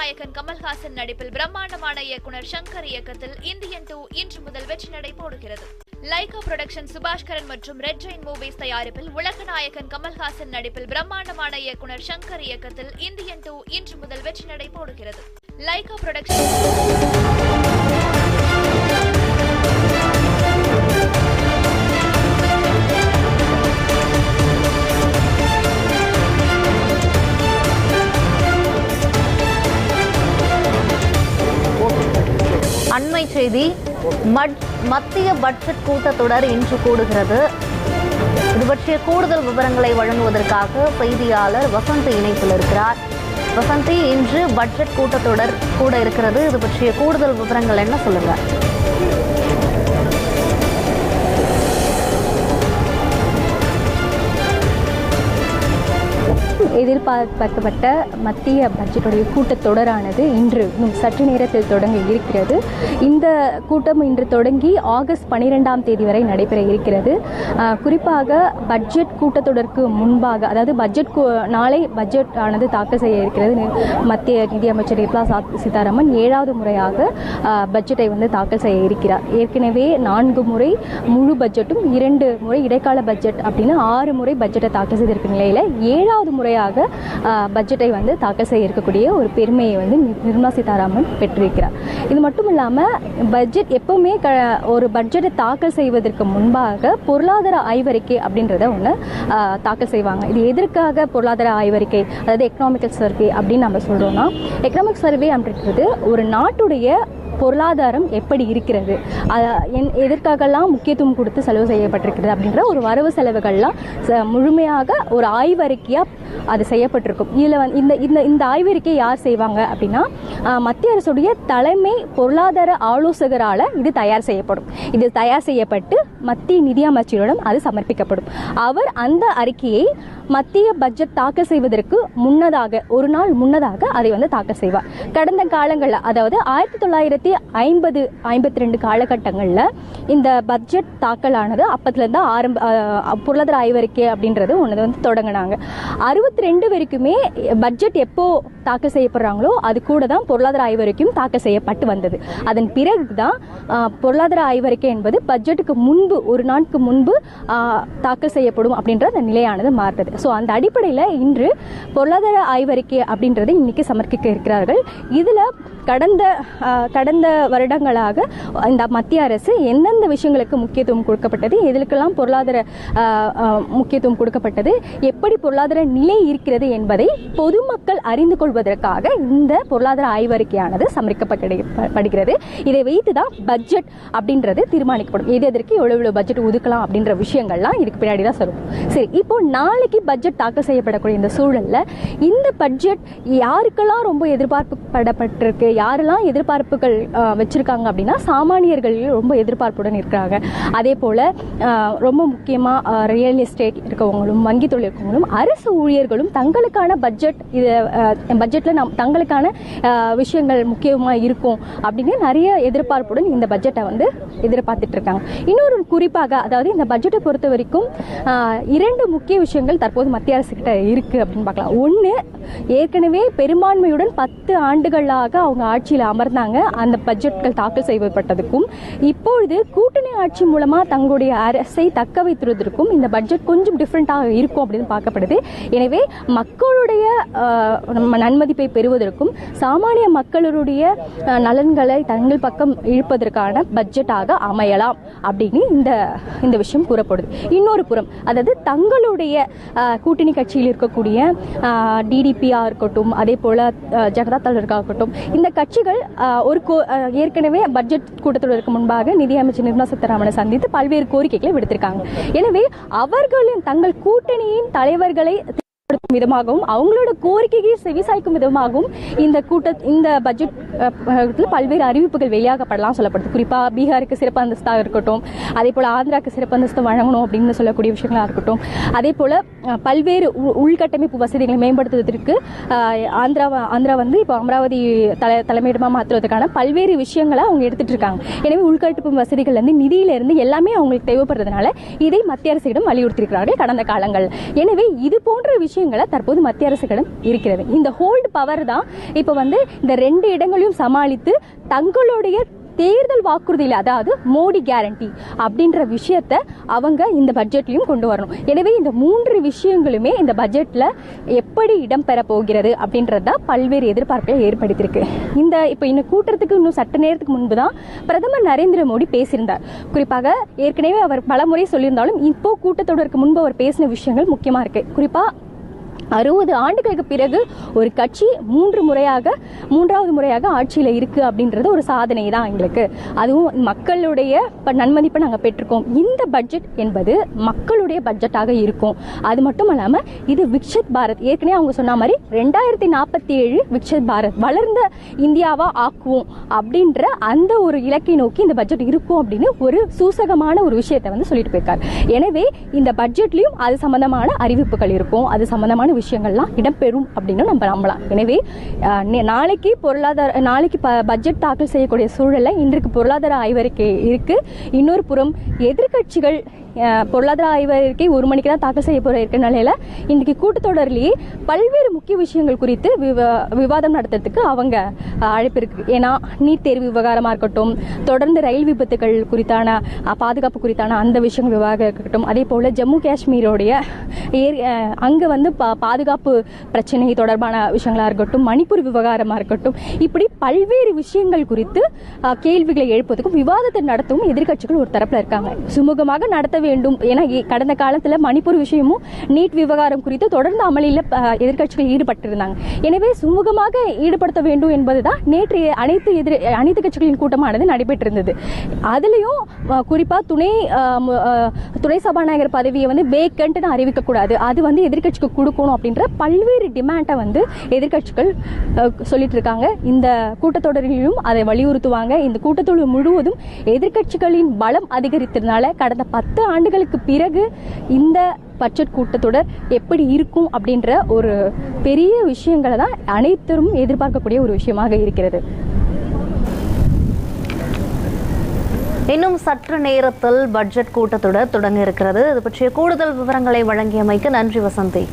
நாயகன் கமல்ஹாசன் நடிப்பில் பிரம்மாண்டமான இயக்குனர் சங்கர் இயக்கத்தில் இந்தியன் டூ இன்று முதல் வெற்றி நடை போடுகிறது. லைகா புரொடக்ஷன் சுபாஷ்கரன் மற்றும் ரெட் ஜெயின் மூவிஸ் தயாரிப்பில் உலக நாயகன் கமல்ஹாசன் நடிப்பில் பிரம்மாண்டமான இயக்குனர் சங்கர் இயக்கத்தில் இந்தியன் டூ இன்று முதல் வெற்றி நடை போடுகிறது. லைகா புரொடக்ஷன் அண்மை செய்தி மட்- மத்திய பட்ஜெட் கூட்டத்தொடர் இன்று கூடுகிறது. இது பற்றிய கூடுதல் விவரங்களை வழங்குவதற்காக செய்தியாளர் வசந்தி இணைப்பில் இருக்கிறார். வசந்தி இன்று பட்ஜெட் கூட்டத்தொடர் கூட இருக்கிறது. இது பற்றிய கூடுதல் விவரங்கள் என்ன சொல்லுங்கள் எதிர்பார்க்கப்பட்ட மத்திய பட்ஜெட்டுடைய கூட்டத்தொடரானது இன்று சற்று நேரத்தில் தொடங்க இருக்கிறது. இந்த கூட்டம் இன்று தொடங்கி ஆகஸ்ட் பனிரெண்டாம் தேதி வரை நடைபெற இருக்கிறது. குறிப்பாக பட்ஜெட் கூட்டத்தொடருக்கு முன்பாக அதாவது பட்ஜெட் நாளை பட்ஜெட் ஆனது தாக்கல் செய்ய இருக்கிறது. நி- மத்திய நிதியமைச்சர் நிர்மலா சீதாராமன் ஏழாவது முறையாக பட்ஜெட்டை வந்து தாக்கல் செய்ய இருக்கிறார். ஏற்கனவே நான்கு முறை முழு பட்ஜெட்டும் இரண்டு முறை இடைக்கால பட்ஜெட் அப்படின்னு ஆறு முறை பட்ஜெட்டை தாக்கல் செய்திருக்கும் நிலையில் ஏழாவது முறையாக முறையாக பட்ஜெட்டை வந்து தாக்கல் செய்ய இருக்கக்கூடிய ஒரு பெருமையை வந்து நி- நிர்மலா சீதாராமன் பெற்றிருக்கிறார். இது மட்டும் இல்லாமல் பட்ஜெட் எப்பவுமே க ஒரு பட்ஜெட்டை தாக்கல் செய்வதற்கு முன்பாக பொருளாதார ஆய்வறிக்கை அப்படின்றத ஒன்று தாக்கல் செய்வாங்க. இது எதற்காக பொருளாதார ஆய்வறிக்கை அதாவது எக்கனாமிக்கல் சர்வே அப்படின்னு நம்ம சொல்கிறோம்னா எக்கனாமிக் சர்வே அப்படின்றது ஒரு நாட்டுடைய பொருளாதாரம் எப்படி இருக்கிறது? என்- எதற்காகலாம் முக்கியத்துவம் கொடுத்து செலவு செய்யப்பட்டிருக்கிறது அப்படின்ற ஒரு வரவு செலவுகள்லாம் ச- முழுமையாக ஒரு ஆய்வறிக்கையாக அது செய்யப்பட்டிருக்கும். இதில் வந்து இந்த இந்த இந்த ஆய்வறிக்கை யார் செய்வாங்க அப்படின்னா மத்திய அரசுடைய தலைமை பொருளாதார ஆலோசகரால் இது தயார் செய்யப்படும். இது தயார் செய்யப்பட்டு மத்திய நிதியமைச்சரிடம் அது சமர்ப்பிக்கப்படும். அவர் அந்த அறிக்கையை மத்திய பட்ஜெட் தாக்கல் செய்வதற்கு முன்னதாக ஒரு நாள் முன்னதாக அதை வந்து தாக்கல் செய்வார். கடந்த காலங்களில் அதாவது ஆயிரத்தி தொள்ளாயிரத்தி ஐம்பது ஐம்பத்தி ரெண்டு காலகட்டங்களில் இந்த பட்ஜெட் தாக்கலானது அப்பத்துலேருந்து ஆரம்ப பொருளாதார ஆய்வறிக்கை அப்படின்றது ஒன்று வந்து தொடங்கினாங்க. அறுபத்தி ரெண்டு வரைக்குமே பட்ஜெட் எப்போ தாக்கல் செய்யப்படுறாங்களோ அது கூட தான் பொருளாதார ஆய்வறிக்கையும் தாக்கல் செய்யப்பட்டு வந்தது. அதன் பிறகு தான் பொருளாதார ஆய்வறிக்கை என்பது பட்ஜெட்டுக்கு முன்பு ஒரு நாட்கு முன்பு தாக்கல் செய்யப்படும் அப்படின்ற அந்த நிலையானது மாறுறது ஸோ அந்த அடிப்படையில் இன்று பொருளாதார ஆய்வறிக்கை அப்படின்றத இன்றைக்கி சமர்ப்பிக்க இருக்கிறார்கள். இதில் கடந்த கடந்த வருடங்களாக இந்த மத்திய அரசு எந்தெந்த விஷயங்களுக்கு முக்கியத்துவம் கொடுக்கப்பட்டது எதுக்கெல்லாம் பொருளாதார முக்கியத்துவம் கொடுக்கப்பட்டது எப்படி பொருளாதார நிலை இருக்கிறது என்பதை பொதுமக்கள் அறிந்து கொள்வதற்காக இந்த பொருளாதார ஆய்வறிக்கையானது சமர்ப்பிக்கப்படுகிறது இதை வைத்து தான் பட்ஜெட் அப்படின்றது தீர்மானிக்கப்படும். எது எதற்கு எவ்வளோ எவ்வளோ பட்ஜெட் ஒதுக்கலாம் அப்படின்ற விஷயங்கள்லாம் இதுக்கு பின்னாடி தான் சொல்லும். சரி இப்போ நாளைக்கு பட்ஜெட் தாக்கல் செய்யப்படக்கூடிய இந்த சூழலில் இந்த பட்ஜெட் யாருக்கெல்லாம் ரொம்ப எதிர்பார்க்கப்படப்பட்டிருக்கு யாரெல்லாம் எதிர்பார்ப்புகள் வச்சுருக்காங்க அப்படின்னா சாமானியர்கள் ரொம்ப எதிர்பார்ப்புடன் இருக்கிறாங்க. அதே போல் ரொம்ப முக்கியமாக ரியல் எஸ்டேட் இருக்கவங்களும் வங்கி தொழில் இருக்கவங்களும் அரசு ஊழியர்களும் தங்களுக்கான பட்ஜெட் இது பட்ஜெட்டில் நம் தங்களுக்கான விஷயங்கள் முக்கியமாக இருக்கும் அப்படின்னு நிறைய எதிர்பார்ப்புடன் இந்த பட்ஜெட்டை வந்து எதிர்பார்த்துட்டு இருக்காங்க. இன்னொரு குறிப்பாக அதாவது இந்த பட்ஜெட்டை பொறுத்த வரைக்கும் இரண்டு முக்கிய விஷயங்கள் தற்போது மத்திய அரசு கிட்ட இருக்குது அப்படின்னு பார்க்கலாம். ஒன்று ஏற்கனவே பெரும்பான்மையுடன் பத்து ஆண்டுகளாக அவங்க ஆட்சியில் அமர்ந்தாங்க. அந்த பட்ஜெட்கள் தாக்கல் செய்யப்பட்டதுக்கும் இப்பொழுது கூட்டணி ஆட்சி மூலமாக தங்களுடைய அரசை தக்க வைத்திருவதற்கும் இந்த பட்ஜெட் கொஞ்சம் டிஃப்ரெண்ட்டாக இருக்கும் அப்படின்னு பார்க்கப்படுது. எனவே மக்களுடைய நம்ம நன்மதிப்பை பெறுவதற்கும் சாமானிய மக்களுடைய நலன்களை தங்கள் பக்கம் இழுப்பதற்கான பட்ஜெட்டாக அமையலாம் அப்படின்னு இந்த இந்த விஷயம் கூறப்படுது. இன்னொரு புறம் அதாவது தங்களுடைய கூட்டணி கட்சியில் இருக்கக்கூடிய டிடிபியாக இருக்கட்டும் அதே போல் ஜனதா தளர்காக இருக்கட்டும் இந்த கட்சிகள் ஒரு கோ ஏற்கனவே பட்ஜெட் கூட்டத்தொடருக்கு முன்பாக நிதியமைச்சர் நிர்மலா சீதாராமனை சந்தித்து பல்வேறு கோரிக்கைகளை விடுத்திருக்காங்க. எனவே அவர்களின் தங்கள் கூட்டணியின் தலைவர்களை படுத்தும் விதமாகவும் அவங்களோட கோரிக்கையை செவிசாய்க்கும் விதமாகவும் இந்த கூட்ட இந்த பட்ஜெட் பல்வேறு அறிவிப்புகள் வெளியாகப்படலாம் சொல்லப்படுது. குறிப்பாக பீகாருக்கு சிறப்பு அந்தஸ்தாக இருக்கட்டும் அதே போல் ஆந்திராக்கு சிறப்பு அந்தஸ்து வழங்கணும் அப்படின்னு சொல்லக்கூடிய விஷயங்களாக இருக்கட்டும் அதே போல் பல்வேறு உ- உள்கட்டமைப்பு வசதிகளை மேம்படுத்துவதற்கு ஆந்திரா ஆந்திரா வந்து இப்போ அமராவதி தலை தலைமையிடமாக மாற்றுவதற்கான பல்வேறு விஷயங்களை அவங்க எடுத்துகிட்டு இருக்காங்க. எனவே உள்கட்டமைப்பு வசதிகள்லேருந்து நிதியிலிருந்து எல்லாமே அவங்களுக்கு தேவைப்படுறதுனால இதை மத்திய அரசிடம் வலியுறுத்தியிருக்கிறார்கள் கடந்த காலங்கள். எனவே இது போன்ற விஷயம் விஷயங்களை தற்போது மத்திய அரசுகளிடம் இருக்கிறது. இந்த ஹோல்டு பவர் தான் இப்போ வந்து இந்த ரெண்டு இடங்களையும் சமாளித்து தங்களுடைய தேர்தல் வாக்குறுதியில் அதாவது மோடி கேரண்டி அப்படின்ற விஷயத்த அவங்க இந்த பட்ஜெட்லையும் கொண்டு வரணும். எனவே இந்த மூன்று விஷயங்களுமே இந்த பட்ஜெட்டில் எப்படி இடம்பெற போகிறது அப்படின்றது தான் பல்வேறு எதிர்பார்ப்பை ஏற்படுத்தியிருக்கு. இந்த இப்போ இன்னும் கூட்டத்துக்கு இன்னும் சட்ட நேரத்துக்கு முன்பு தான் பிரதமர் நரேந்திர மோடி பேசியிருந்தார். குறிப்பாக ஏற்கனவே அவர் பலமுறை சொல்லியிருந்தாலும் இப்போ கூட்டத்தொடருக்கு முன்பு அவர் பேசின விஷயங்கள் முக்கியமாக இருக்கு. குறிப்பாக அறுபது ஆண்டுகளுக்கு பிறகு ஒரு கட்சி மூன்று முறையாக மூன்றாவது முறையாக ஆட்சியில் இருக்குது அப்படின்றது ஒரு சாதனை தான் எங்களுக்கு. அதுவும் மக்களுடைய இப்போ நன்மதிப்பை நாங்கள் பெற்றிருக்கோம் இந்த பட்ஜெட் என்பது மக்களுடைய பட்ஜெட்டாக இருக்கும். அது மட்டும் இல்லாமல் இது விக்ஷத் பாரத். ஏற்கனவே அவங்க சொன்ன மாதிரி ரெண்டாயிரத்தி நாற்பத்தி ஏழு விக்ஷத் பாரத். வளர்ந்த இந்தியாவாக ஆக்குவோம் அப்படின்ற அந்த ஒரு இலக்கை நோக்கி இந்த பட்ஜெட் இருக்கும் அப்படின்னு ஒரு சூசகமான ஒரு விஷயத்தை வந்து சொல்லிட்டு போயிருக்காரு. எனவே இந்த பட்ஜெட்லேயும் அது சம்மந்தமான அறிவிப்புகள் இருக்கும். அது சம்மந்தமான விஷயங்கள்லாம் இடம்பெறும் அப்படின்னு நம்ம நம்பலாம். எனவே நாளைக்கு பொருளாதார நாளைக்கு ப பட்ஜெட் தாக்கல் செய்யக்கூடிய சூழலில் இன்றைக்கு பொருளாதார ஆய்வறிக்கை இருக்கு. இன்னொரு புறம் எதிர்க்கட்சிகள் பொருளாதார ஆய்வு அறிக்கை ஒரு மணிக்கு தான் தாக்கல் செய்ய போற இருக்கிற நிலையில இன்றைக்கு கூட்டத்தொடர்லேயே பல்வேறு முக்கிய விஷயங்கள் குறித்து விவா- விவாதம் நடத்துறதுக்கு அவங்க அழைப்பு இருக்கு. ஏன்னா நீட் தேர்வு விவகாரமா இருக்கட்டும் தொடர்ந்து ரயில் விபத்துகள் குறித்தான பாதுகாப்பு குறித்தான அந்த விஷயங்கள் விவகாரம் இருக்கட்டும் அதே போல ஜம்மு காஷ்மீரோடைய ஏர் அங்கே அங்க வந்து பா- பாதுகாப்பு பிரச்சனை தொடர்பான விஷயங்களா இருக்கட்டும் மணிப்பூர் விவகாரமா இருக்கட்டும் இப்படி பல்வேறு விஷயங்கள் குறித்து கேள்விகளை எழுப்பதுக்கும் விவாதத்தை நடத்தவும் எதிர்க்கட்சிகள் ஒரு தரப்புல இருக்காங்க. சுமூகமாக நடத்த வேண்டும். என ஏ- கடந்த காலத்தில் மணிப்பூர் விஷயமும் நீட் விவகாரம் குறித்து தொடர்ந்து அமளியில் எதிர்கட்சிகள் எதிர்க்கட்சிகள் ஈடுபட்டிருந்தாங்க. எனவே சுமூகமாக ஈடுபடுத்த வேண்டும் என்பதுதான் நேற்று அனைத்து எதிர் அனைத்து கட்சிகளின் கூட்டமானது நடைபெற்றிருந்தது. அதுலேயும் குறிப்பாக துணை துணை சபாநாயகர் பதவியை வந்து வேக்கன்ட்னு அறிவிக்கக்கூடாது அது வந்து எதிர்க்கட்சிக்கு கொடுக்கணும் அப்படின்ற பல்வேறு டிமாண்டை வந்து எதிர்க்கட்சிகள் சொல்லிட்டு இருக்காங்க இந்த கூட்டத்தொடரிலும் அதை வலியுறுத்துவாங்க. இந்த கூட்டத்தொடர் முழுவதும் எதிர்க்கட்சிகளின் பலம் அதிகரித்ததுனால கடந்த பத்து ஆண்டுகளுக்கு பிறகு இந்த பட்ஜெட் கூட்டத்தொடர் எப்படி இருக்கும் அப்படின்ற ஒரு பெரிய விஷயங்களை தான் அனைத்தரும் எதிர்பார்க்கக்கூடிய ஒரு விஷயமாக இருக்கிறது. இன்னும் சற்று நேரத்தில் பட்ஜெட் கூட்டத்தொடர் தொடங்க இருக்கிறது. இது பற்றிய கூடுதல் விவரங்களை வழங்கியமைக்கு நன்றி வசந்தி.